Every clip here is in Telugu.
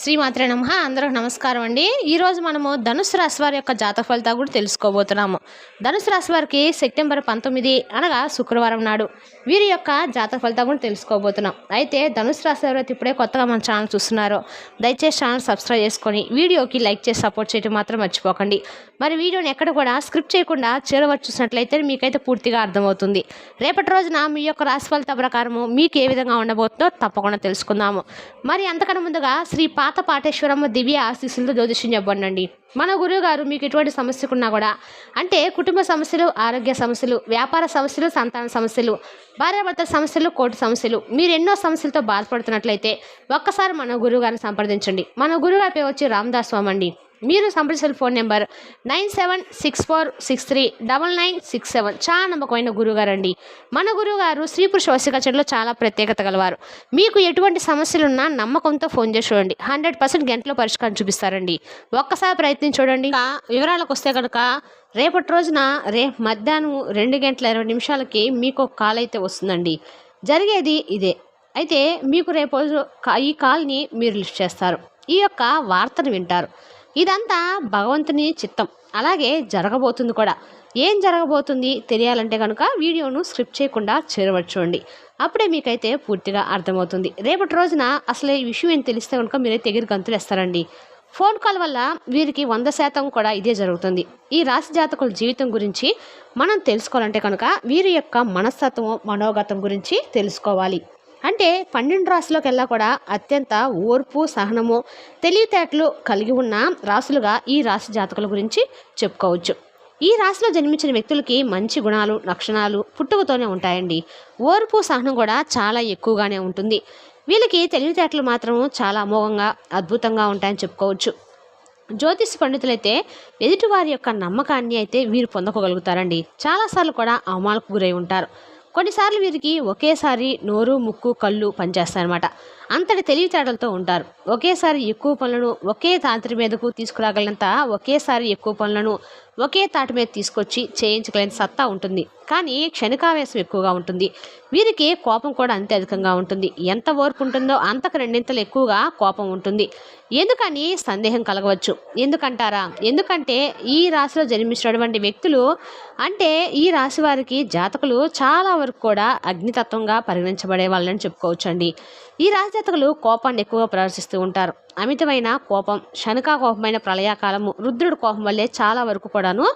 శ్రీమాత్రే నమ. అందరూ నమస్కారం అండి. ఈరోజు మనము ధనుసు రాశి వారి యొక్క జాతక ఫలితాలు కూడా తెలుసుకోబోతున్నాము. ధనుసు రాశి వారికి సెప్టెంబర్ పంతొమ్మిది అనగా శుక్రవారం నాడు వీరి యొక్క జాతక ఫలితాలు కూడా తెలుసుకోబోతున్నాం. అయితే ధనుసు రాశి ఎవరైతే ఇప్పుడే కొత్తగా మన ఛానల్ చూస్తున్నారో. దయచేసి ఛానల్ సబ్స్క్రైబ్ చేసుకొని వీడియోకి లైక్ చేసి సపోర్ట్ చేయడం మాత్రం మర్చిపోకండి. మరి వీడియోని ఎక్కడ కూడా స్క్రిప్ట్ చేయకుండా చేరవచ్చు చూసినట్లయితే మీకైతే పూర్తిగా అర్థమవుతుంది. రేపటి రోజున మీ యొక్క రాశి ఫలిత ప్రకారము మీకు ఏ విధంగా ఉండబోతుందో తప్పకుండా తెలుసుకుందాము. మరి అంతకన్నా ముందుగా శ్రీ పా పాత పాటేశ్వరమ్మ దివ్య ఆశీస్సులతో జ్యోతిష్యం చెప్పండి మన గురువుగారు మీకు ఎటువంటి సమస్యకున్నా కూడా అంటే కుటుంబ సమస్యలు ఆరోగ్య సమస్యలు వ్యాపార సమస్యలు సంతాన సమస్యలు భార్యాభర్తల సమస్యలు కోటి సమస్యలు మీరు ఎన్నో సమస్యలతో బాధపడుతున్నట్లయితే ఒక్కసారి మన గురువుగారిని సంప్రదించండి. మన గురువు పేరు వచ్చి రామదాస్ స్వామి అండి. మీరు సంప్రదించిన phone number nine seven six four six three double nine six seven. చాలా నమ్మకమైన గురువుగారు అండి మన గురువుగారు స్త్రీ పురుష వశీకరణలో చాలా ప్రత్యేకత గలవారు. మీకు ఎటువంటి సమస్యలున్నా నమ్మకంతో ఫోన్ చేసి చూడండి. హండ్రెడ్ పర్సెంట్ గంటలో పరిష్కారం చూపిస్తారండి. ఒక్కసారి ప్రయత్నం చూడండి. వివరాలకు వస్తే కనుక రేపటి రోజున రేపు మధ్యాహ్నం రెండు గంటల ఇరవై నిమిషాలకి మీకు ఒక కాల్ అయితే వస్తుందండి. జరిగేది ఇదే. అయితే మీకు రేపు రోజు ఈ కాల్ని మీరు లిఫ్ట్ చేస్తారు. ఈ యొక్క వార్తను వింటారు. ఇదంతా భగవంతుని చిత్తం. అలాగే జరగబోతుంది కూడా. ఏం జరగబోతుంది తెలియాలంటే కనుక వీడియోను స్క్రిప్ట్ చేయకుండా చేరవచ్చుండి అప్పుడే మీకైతే పూర్తిగా అర్థమవుతుంది. రేపటి రోజున అసలు ఈ విషయం ఏం తెలిస్తే కనుక మీరైతే ఎగిరి గంతులు వేస్తారండి. ఫోన్ కాల్ వల్ల వీరికి వంద శాతం కూడా ఇదే జరుగుతుంది. ఈ రాశి జాతకుల జీవితం గురించి మనం తెలుసుకోవాలంటే కనుక వీరి యొక్క మనస్తత్వం మనోగతం గురించి తెలుసుకోవాలి. అంటే పన్నెండు రాశులకు వెళ్ళా కూడా అత్యంత ఓర్పు సహనము తెలివితేటలు కలిగి ఉన్న రాశులుగా ఈ రాశి జాతకుల గురించి చెప్పుకోవచ్చు. ఈ రాశిలో జన్మించిన వ్యక్తులకి మంచి గుణాలు లక్షణాలు పుట్టుకతోనే ఉంటాయండి. ఓర్పు సహనం కూడా చాలా ఎక్కువగానే ఉంటుంది. వీళ్ళకి తెలివితేటలు మాత్రం చాలా అమోఘంగా అద్భుతంగా ఉంటాయని చెప్పుకోవచ్చు. జ్యోతిష్ పండితులైతే ఎదుటివారి యొక్క నమ్మకాన్ని అయితే వీరు పొందకోగలుగుతారండి. చాలాసార్లు కూడా అవమానకు గురై ఉంటారు. కొన్నిసార్లు వీరికి ఒకేసారి నోరు ముక్కు కళ్ళు పనిచేస్తాయన్నమాట. అంతటి తెలివితేటలతో ఉంటారు. ఒకేసారి ఎక్కువ పనులను ఒకే తాంత్రి మీదకు తీసుకురాగలంత ఒకేసారి ఎక్కువ పనులను ఒకే తాటి మీద తీసుకొచ్చి చేయించగలిగిన సత్తా ఉంటుంది. కానీ క్షణికావేశం ఎక్కువగా ఉంటుంది. వీరికి కోపం కూడా అంతే అధికంగా ఉంటుంది. ఎంత ఓర్పు ఉంటుందో అంతకు రెండింతలు ఎక్కువగా కోపం ఉంటుంది. ఎందుకని సందేహం కలగవచ్చు? ఎందుకంటారా? ఎందుకంటే ఈ రాశిలో జన్మించినటువంటి వ్యక్తులు అంటే ఈ రాశి వారికి జాతకులు చాలా వరకు కూడా అగ్నితత్వంగా పరిగణించబడే వాళ్ళని చెప్పుకోవచ్చండి. ఈ రాశి కోపాన్ని ఎక్కువగా ప్రదర్శిస్తూ ఉంటారు. అమితమైన కోపం శనకా కోపమైన ప్రళయాకాలము రుద్రుడు కోపం వల్లే చాలా వరకు కూడాను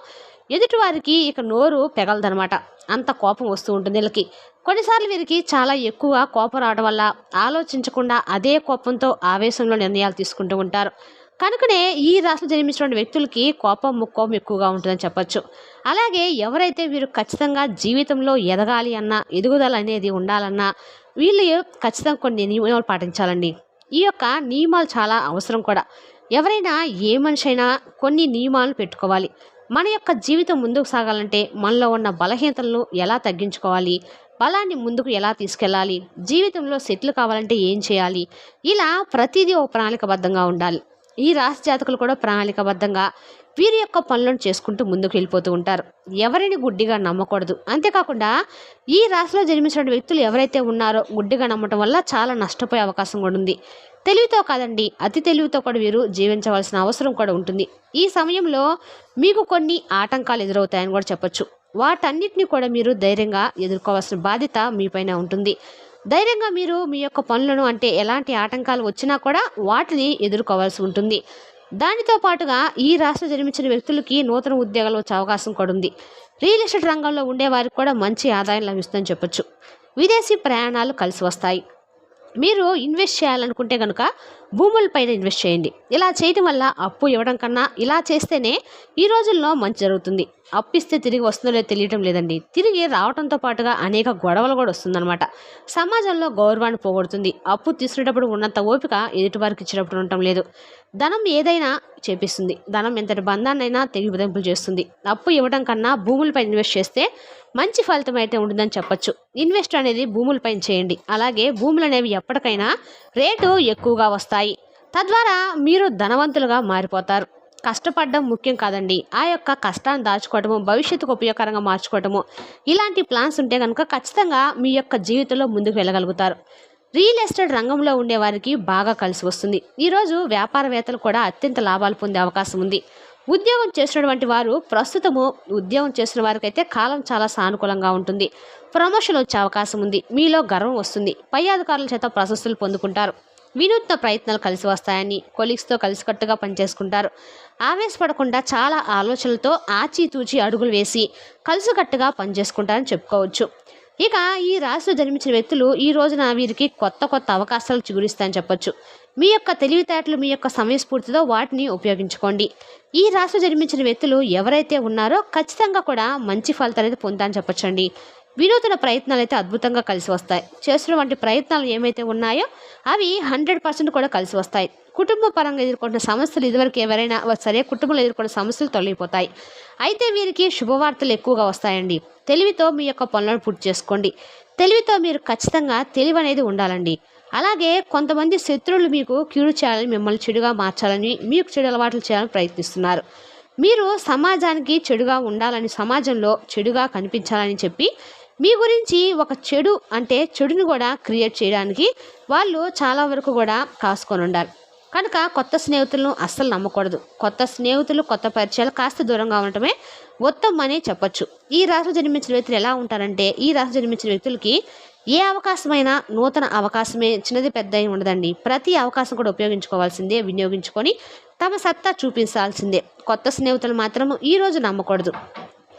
ఎదుటివారికి ఇక నోరు పెగలదనమాట అంత కోపం వస్తూ ఉంటుంది వీళ్ళకి. కొన్నిసార్లు వీరికి చాలా ఎక్కువ కోపం రావడం వల్ల ఆలోచించకుండా అదే కోపంతో ఆవేశంలో నిర్ణయాలు తీసుకుంటూ ఉంటారు. కనుకనే ఈ రాశిలో జన్మించిన వ్యక్తులకి కోపం ముక్కోపం ఎక్కువగా ఉంటుందని చెప్పచ్చు. అలాగే ఎవరైతే వీరు ఖచ్చితంగా జీవితంలో ఎదగాలి అన్నా ఎదుగుదల అనేది ఉండాలన్నా వీళ్ళు ఖచ్చితంగా కొన్ని నియమాలు పాటించాలండి. ఈ యొక్క నియమాలు చాలా అవసరం కూడా. ఎవరైనా ఏ మనిషి అయినా కొన్ని నియమాలను పెట్టుకోవాలి. మన యొక్క జీవితం ముందుకు సాగాలంటే మనలో ఉన్న బలహీనతలను ఎలా తగ్గించుకోవాలి? బలాన్ని ముందుకు ఎలా తీసుకెళ్ళాలి? జీవితంలో సెటిల్ కావాలంటే ఏం చేయాలి? ఇలా ప్రతిదీ ఒక ప్రణాళికబద్ధంగా ఉండాలి. ఈ రాశి జాతకులు కూడా ప్రణాళికబద్ధంగా వీరి యొక్క పనులను చేసుకుంటూ ముందుకు వెళ్ళిపోతూ ఉంటారు. ఎవరిని గుడ్డిగా నమ్మకూడదు. అంతేకాకుండా ఈ రాశిలో జన్మించిన వ్యక్తులు ఎవరైతే ఉన్నారో గుడ్డిగా నమ్మటం వల్ల చాలా నష్టపోయే అవకాశం కూడా ఉంది. తెలివితో కాదండి అతి తెలివితో కూడా వీరు జీవించవలసిన అవసరం కూడా ఉంటుంది. ఈ సమయంలో మీకు కొన్ని ఆటంకాలు ఎదురవుతాయని కూడా చెప్పొచ్చు. వాటన్నిటిని కూడా మీరు ధైర్యంగా ఎదుర్కోవాల్సిన బాధ్యత మీపైన ఉంటుంది. ధైర్యంగా మీరు మీ యొక్క పనులను అంటే ఎలాంటి ఆటంకాలు వచ్చినా కూడా వాటిని ఎదుర్కోవాల్సి ఉంటుంది. దానితో పాటుగా ఈ రాష్ట్ర జన్మించిన వ్యక్తులకి నూతన ఉద్యోగాలు వచ్చే అవకాశం కూడా ఉంది. రియల్ ఎస్టేట్ రంగంలో ఉండే వారికి కూడా మంచి ఆదాయం లభిస్తుందని చెప్పొచ్చు. విదేశీ ప్రయాణాలు కలిసి వస్తాయి. మీరు ఇన్వెస్ట్ చేయాలనుకుంటే కనుక భూములపైన ఇన్వెస్ట్ చేయండి. ఇలా చేయడం వల్ల అప్పు ఇవ్వడం కన్నా ఇలా చేస్తేనే ఈ రోజుల్లో మంచి జరుగుతుంది. అప్పు ఇస్తే తిరిగి వస్తుందో లేదో తెలియటం లేదండి. తిరిగి రావడంతో పాటుగా అనేక గొడవలు కూడా వస్తుందన్నమాట. సమాజంలో గౌరవాన్ని పోగొడుతుంది. అప్పు తీసుకునేటప్పుడు ఉన్నంత ఓపిక ఎదుటివారికి ఇచ్చినప్పుడు ఉండటం లేదు. ధనం ఏదైనా చేపిస్తుంది. ధనం ఎంతటి బంధాన్నైనా తెగి బదింపులు చేస్తుంది. అప్పు ఇవ్వడం కన్నా భూములపై ఇన్వెస్ట్ చేస్తే మంచి ఫలితం అయితే ఉంటుందని చెప్పొచ్చు. ఇన్వెస్ట్ అనేది భూములపై చేయండి. అలాగే భూములు అనేవి ఎప్పటికైనా రేటు ఎక్కువగా వస్తాయి. తద్వారా మీరు ధనవంతులుగా మారిపోతారు. కష్టపడడం ముఖ్యం కాదండి. ఆ యొక్క కష్టాన్ని దాచుకోవటము భవిష్యత్తుకు ఉపయోగకరంగా మార్చుకోవటము ఇలాంటి ప్లాన్స్ ఉంటే కనుక ఖచ్చితంగా మీ యొక్క జీవితంలో ముందుకు వెళ్ళగలుగుతారు. రియల్ ఎస్టేట్ రంగంలో ఉండే వారికి బాగా కలిసి వస్తుంది. ఈరోజు వ్యాపారవేత్తలు కూడా అత్యంత లాభాలు పొందే అవకాశం ఉంది. ఉద్యోగం చేసినటువంటి వారు ప్రస్తుతము ఉద్యోగం చేసిన వారికైతే కాలం చాలా సానుకూలంగా ఉంటుంది. ప్రమోషన్ వచ్చే అవకాశం ఉంది. మీలో గర్వం వస్తుంది. పై అధికారుల చేత ప్రశస్తులు పొందుకుంటారు. వినూత్న ప్రయత్నాలు కలిసి వస్తాయని కొలీగ్స్తో కలిసికట్టుగా పనిచేసుకుంటారు. ఆవేశపడకుండా చాలా ఆలోచనలతో ఆచితూచి అడుగులు వేసి కలిసికట్టుగా పనిచేసుకుంటారని చెప్పుకోవచ్చు. ఇక ఈ రాశిలో జన్మించిన వ్యక్తులు ఈ రోజున వీరికి కొత్త కొత్త అవకాశాలు చిగురిస్తాయని చెప్పొచ్చు. మీ యొక్క తెలివితేటలు మీ యొక్క సమయస్ఫూర్తితో వాటిని ఉపయోగించుకోండి. ఈ రాశిలో జన్మించిన వ్యక్తులు ఎవరైతే ఉన్నారో ఖచ్చితంగా కూడా మంచి ఫలితాలు అయితే పొందాలని చెప్పొచ్చండి. వినూతన ప్రయత్నాలు అయితే అద్భుతంగా కలిసి వస్తాయి. చేస్తున్నటువంటి ప్రయత్నాలు ఏమైతే ఉన్నాయో అవి హండ్రెడ్ పర్సెంట్ కూడా కలిసి వస్తాయి. కుటుంబ పరంగా ఎదుర్కొంటున్న సమస్యలు ఇదివరకు ఎవరైనా సరే కుటుంబంలో ఎదుర్కొన్న సమస్యలు తొలగిపోతాయి. అయితే వీరికి శుభవార్తలు ఎక్కువగా వస్తాయండి. తెలివితో మీ యొక్క పనులను పూర్తి చేసుకోండి. తెలివితో మీరు ఖచ్చితంగా తెలివి అనేది ఉండాలండి. అలాగే కొంతమంది శత్రువులు మీకు కీడు చేయాలని మిమ్మల్ని చెడుగా మార్చాలని మీకు చెడు అలవాట్లు చేయాలని ప్రయత్నిస్తున్నారు. మీరు సమాజానికి చెడుగా ఉండాలని సమాజంలో చెడుగా కనిపించాలని చెప్పి మీ గురించి ఒక చెడు అంటే చెడుని కూడా క్రియేట్ చేయడానికి వాళ్ళు చాలా వరకు కూడా కాసుకొని ఉండాలి. కనుక కొత్త స్నేహితులను అస్సలు నమ్మకూడదు. కొత్త స్నేహితులు కొత్త పరిచయాలు కాస్త దూరంగా ఉండటమే ఉత్తమం అని చెప్పొచ్చు. ఈ రాశిలో జన్మించిన వ్యక్తులు ఎలా ఉంటారంటే ఈ రాశిలో జన్మించిన వ్యక్తులకి ఏ అవకాశమైనా నూతన అవకాశమే చిన్నది పెద్ద అయి ఉండదండి. ప్రతి అవకాశం కూడా ఉపయోగించుకోవాల్సిందే వినియోగించుకొని తమ సత్తా చూపించాల్సిందే. కొత్త స్నేహితులు మాత్రం ఈ రోజు నమ్మకూడదు.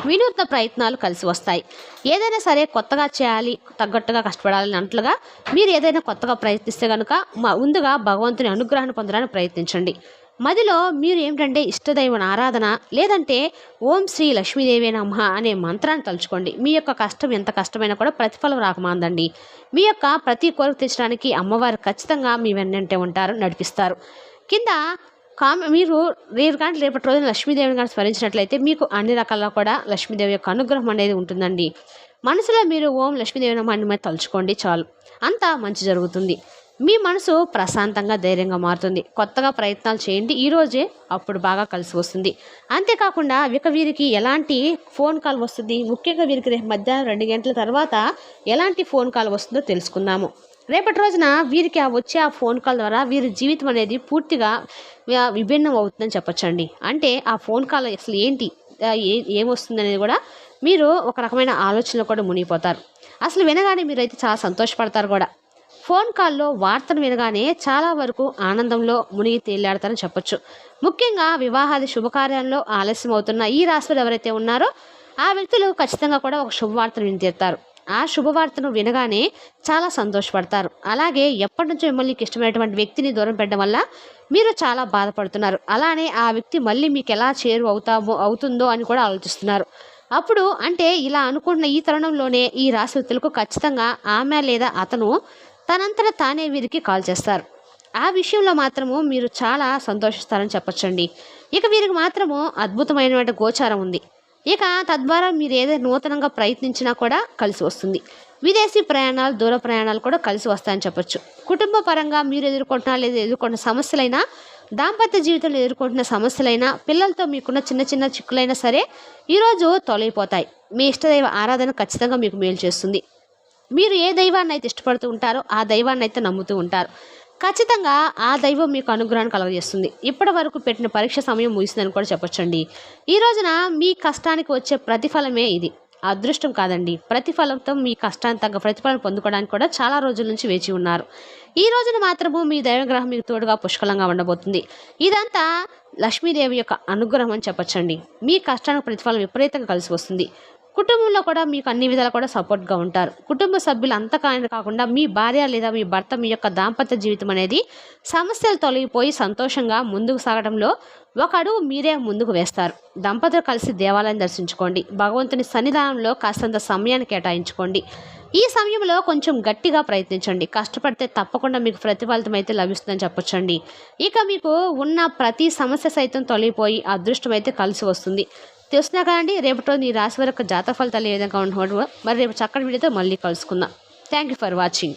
వినూత్న ప్రయత్నాలు కలిసి వస్తాయి. ఏదైనా సరే కొత్తగా చేయాలి తగ్గట్టుగా కష్టపడాలి అన్నట్లుగా మీరు ఏదైనా కొత్తగా ప్రయత్నిస్తే కనుక మా ముందుగా భగవంతుని అనుగ్రహాన్ని పొందడానికి ప్రయత్నించండి. మదిలో మీరు ఏమిటంటే ఇష్టదైవన ఆరాధన లేదంటే ఓం శ్రీ లక్ష్మీదేవి నమ అనే మంత్రాన్ని తలుచుకోండి. మీ యొక్క కష్టం ఎంత కష్టమైనా కూడా ప్రతిఫలం రాకమాందండి. మీ యొక్క ప్రతి కోరిక తీర్చడానికి అమ్మవారు ఖచ్చితంగా మీ వెన్నంటే ఉంటారు నడిపిస్తారు. కింద కామ మీరు రేపు కానీ రేపటి రోజున లక్ష్మీదేవిని కానీ స్మరించినట్లయితే మీకు అన్ని రకాల కూడా లక్ష్మీదేవి యొక్క అనుగ్రహం అనేది ఉంటుందండి. మనసులో మీరు ఓం లక్ష్మీదేవి నమ్మని మీద తలుచుకోండి చాలు. అంతా మంచి జరుగుతుంది. మీ మనసు ప్రశాంతంగా ధైర్యంగా మారుతుంది. కొత్తగా ప్రయత్నాలు చేయండి. ఈరోజే అప్పుడు బాగా కలిసి వస్తుంది. అంతేకాకుండా ఇక వీరికి ఎలాంటి ఫోన్ కాల్ వస్తుంది? ముఖ్యంగా వీరికి రేపు మధ్యాహ్నం రెండు గంటల తర్వాత ఎలాంటి ఫోన్ కాల్ వస్తుందో తెలుసుకుందాము. రేపటి రోజున వీరికి ఆ వచ్చే ఆ ఫోన్ కాల్ ద్వారా వీరి జీవితం అనేది పూర్తిగా విభిన్నం అవుతుందని చెప్పొచ్చండి. అంటే ఆ ఫోన్ కాల్ అసలు ఏంటి ఏ ఏమొస్తుంది అనేది కూడా మీరు ఒక రకమైన ఆలోచనలో కూడా మునిగిపోతారు. అసలు వినగానే మీరైతే చాలా సంతోషపడతారు కూడా. ఫోన్ కాల్లో వార్తను వినగానే చాలా వరకు ఆనందంలో మునిగి తేలాడతారని చెప్పొచ్చు. ముఖ్యంగా వివాహాది శుభకార్యాల్లో ఆలస్యం అవుతున్న ఈ రాశిలో ఎవరైతే ఉన్నారో ఆ వ్యక్తులు ఖచ్చితంగా కూడా ఒక శుభవార్తను విని తీరుతారు. ఆ శుభవార్తను వినగానే చాలా సంతోషపడతారు. అలాగే ఎప్పటి నుంచో మిమ్మల్ని మీకు ఇష్టమైనటువంటి వ్యక్తిని దూరం పెట్టడం వల్ల మీరు చాలా బాధపడుతున్నారు. అలానే ఆ వ్యక్తి మళ్ళీ మీకు ఎలా చేరు అవుతామో అవుతుందో అని కూడా ఆలోచిస్తున్నారు. అప్పుడు అంటే ఇలా అనుకుంటున్న ఈ తరుణంలోనే ఈ రాశి వ్యక్తులకు ఖచ్చితంగా ఆమె లేదా అతను తనంతట తానే వీరికి కాల్ చేస్తారు. ఆ విషయంలో మాత్రము మీరు చాలా సంతోషిస్తారని చెప్పచ్చండి. ఇక వీరికి మాత్రము అద్భుతమైనటువంటి గోచారం ఉంది. ఇక తద్వారా మీరు ఏదైనా నూతనంగా ప్రయత్నించినా కూడా కలిసి వస్తుంది. విదేశీ ప్రయాణాలు దూర ప్రయాణాలు కూడా కలిసి వస్తాయని చెప్పొచ్చు. కుటుంబ పరంగా మీరు ఎదుర్కొంటున్న లేదా ఎదుర్కొంటున్న సమస్యలైనా దాంపత్య జీవితంలో ఎదుర్కొంటున్న సమస్యలైనా పిల్లలతో మీకున్న చిన్న చిన్న చిక్కులైనా సరే ఈరోజు తొలగిపోతాయి. మీ ఇష్టదైవ ఆరాధన ఖచ్చితంగా మీకు మేలు చేస్తుంది. మీరు ఏ దైవాన్ని అయితే ఇష్టపడుతూ ఉంటారో ఆ దైవాన్ని అయితే నమ్ముతూ ఉంటారు. ఖచ్చితంగా ఆ దైవం మీకు అనుగ్రహాన్ని కలగజేస్తుంది. ఇప్పటి వరకు పెట్టిన పరీక్ష సమయం ముగిసిందని కూడా చెప్పొచ్చండి. ఈ రోజున మీ కష్టానికి వచ్చే ప్రతిఫలమే ఇది. అదృష్టం కాదండి. ప్రతిఫలంతో మీ కష్టాన్ని తగ్గ ప్రతిఫలం పొందుకోవడానికి కూడా చాలా రోజుల నుంచి వేచి ఉన్నారు. ఈ రోజున మాత్రము మీ దైవగ్రహం మీకు తోడుగా పుష్కలంగా ఉండబోతుంది. ఇదంతా లక్ష్మీదేవి యొక్క అనుగ్రహం అని చెప్పచ్చండి. మీ కష్టానికి ప్రతిఫలం విపరీతంగా కలిసి వస్తుంది. కుటుంబంలో కూడా మీకు అన్ని విధాలు కూడా సపోర్ట్గా ఉంటారు. కుటుంబ సభ్యులు అంతకాని కాకుండా మీ భార్య లేదా మీ భర్త మీ యొక్క దాంపత్య జీవితం అనేది సమస్యలు తొలగిపోయి సంతోషంగా ముందుకు సాగడంలో ఒక అడుగు మీరే ముందుకు వేస్తారు. దంపతులు కలిసి దేవాలయం దర్శించుకోండి. భగవంతుని సన్నిధానంలో కాస్తంత సమయాన్ని కేటాయించుకోండి. ఈ సమయంలో కొంచెం గట్టిగా ప్రయత్నించండి. కష్టపడితే తప్పకుండా మీకు ప్రతిఫలితం అయితే లభిస్తుందని చెప్పొచ్చండి. ఇక మీకు ఉన్న ప్రతి సమస్య సైతం తొలగిపోయి అదృష్టం అయితే కలిసి వస్తుంది. తెలుసునా కదండి రేపటి రోజు ఈ రాశి వరకు జాతక ఫలితాలు ఏ విధంగా ఉండకూడదు మరి రేపు చక్కటి వీడియోతో మళ్ళీ కలుసుకుందాం. Thank you for watching